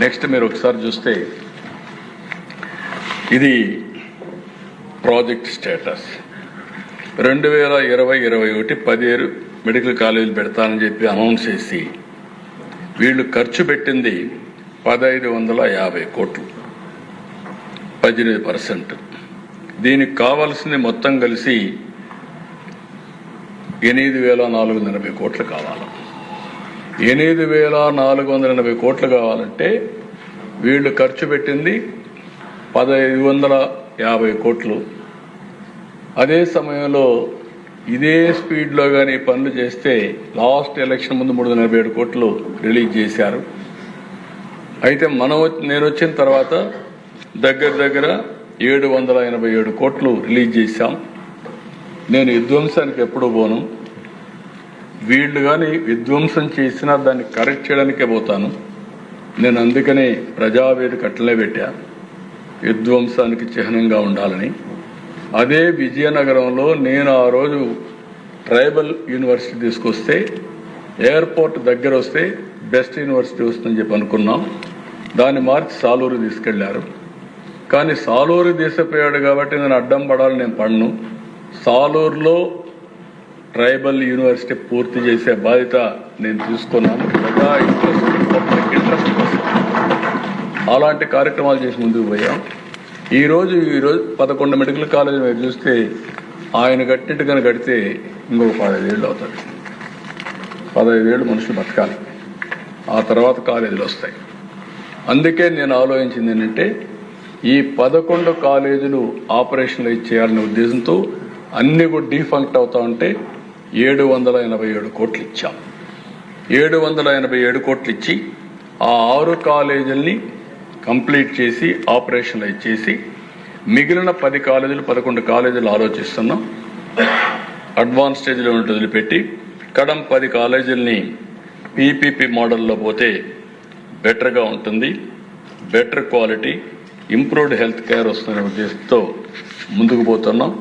Next మీరు ఒకసారి చూస్తే ఇది ప్రాజెక్ట్ స్టేటస్. రెండు వేల ఇరవై ఇరవై ఒకటి పదిహేను మెడికల్ కాలేజీలు పెడతానని చెప్పి అనౌన్స్ చేసి వీళ్ళు ఖర్చు పెట్టింది పదహైదు వందల యాభై కోట్లు. పద్దెనిమిది పర్సెంట్. దీనికి కావాల్సింది మొత్తం కలిసి ఎనిమిది వేల నాలుగు వందల ఎనభై కోట్లు కావాలి. ఎనిమిది వేల నాలుగు వందల ఎనభై కోట్లు కావాలంటే వీళ్ళు ఖర్చు పెట్టింది పదహైదు వందల యాభై కోట్లు. అదే సమయంలో ఇదే స్పీడ్లో కానీ పనులు చేస్తే లాస్ట్ ఎలక్షన్ ముందు మూడు వందల ఎనభై ఏడు కోట్లు రిలీజ్ చేశారు. అయితే మనం నేను వచ్చిన తర్వాత దగ్గర దగ్గర ఏడు వందల ఎనభై ఏడు కోట్లు రిలీజ్ చేశాం. నేను విధ్వంసానికి ఎప్పుడూ పోను? వీళ్ళు కానీ విధ్వంసం చేసినా దాన్ని కరెక్ట్ చేయడానికే పోతాను. నేను అందుకనే ప్రజావేదిక అట్లనే పెట్టా. విధ్వంసానికి చిహ్నంగా ఉండాలని. అదే విజయనగరంలో నేను ఆ రోజు ట్రైబల్ యూనివర్సిటీ తీసుకొస్తే ఎయిర్పోర్ట్ దగ్గర వస్తే బెస్ట్ యూనివర్సిటీ వస్తుందని చెప్పి అనుకున్నాం. దాన్ని మార్చి సాలూరు తీసుకెళ్ళారు. కానీ సాలూరు తీసుకుపోయాడు కాబట్టి నేను అడ్డం పడాలని నేను పడను. సాలూరులో ట్రైబల్ యూనివర్సిటీ పూర్తి చేసే బాధ్యత నేను తీసుకున్నాను. ప్రజా ఇంట్రెస్ట్ పబ్లిక్ ఇంట్రెస్ట్ కోసం. అలాంటి కార్యక్రమాలు చేసి ముందుకు పోయాం. ఈరోజు ఈరోజు ఈ రోజు పదకొండు మెడికల్ కాలేజీ మీరు చూస్తే ఆయన కట్టినట్టుగా కడితే ఇంకొక పదహైదు ఏళ్ళు అవుతుంది పదహైదు మనుషులు బతకాలి. ఆ తర్వాత కాలేజీలు వస్తాయి. అందుకే నేను ఆలోచించింది ఏంటంటే ఈ పదకొండు కాలేజీలు ఆపరేషన్లు ఇచ్చేయాలనే ఉద్దేశంతో అన్ని కూడా డీఫంక్ట్ అవుతా ఉంటే ఏడు వందల ఎనభై ఏడు కోట్లు ఇచ్చాం ఏడు వందల ఎనభై ఏడు కోట్లు ఇచ్చి ఆ ఆరు కాలేజీల్ని కంప్లీట్ చేసి ఆపరేషన్లు ఇచ్చేసి మిగిలిన పది కాలేజీలు పదకొండు కాలేజీలు ఆలోచిస్తున్నాం. అడ్వాన్స్ స్టేజ్లో ఉంటే వదిలిపెట్టి కడం పది కాలేజీలని పీపీపీ మోడల్లో పోతే బెటర్గా ఉంటుంది. Better quality improved health care వస్తున్న ఉద్దేశంతో ముందుకు పోతున్నాం.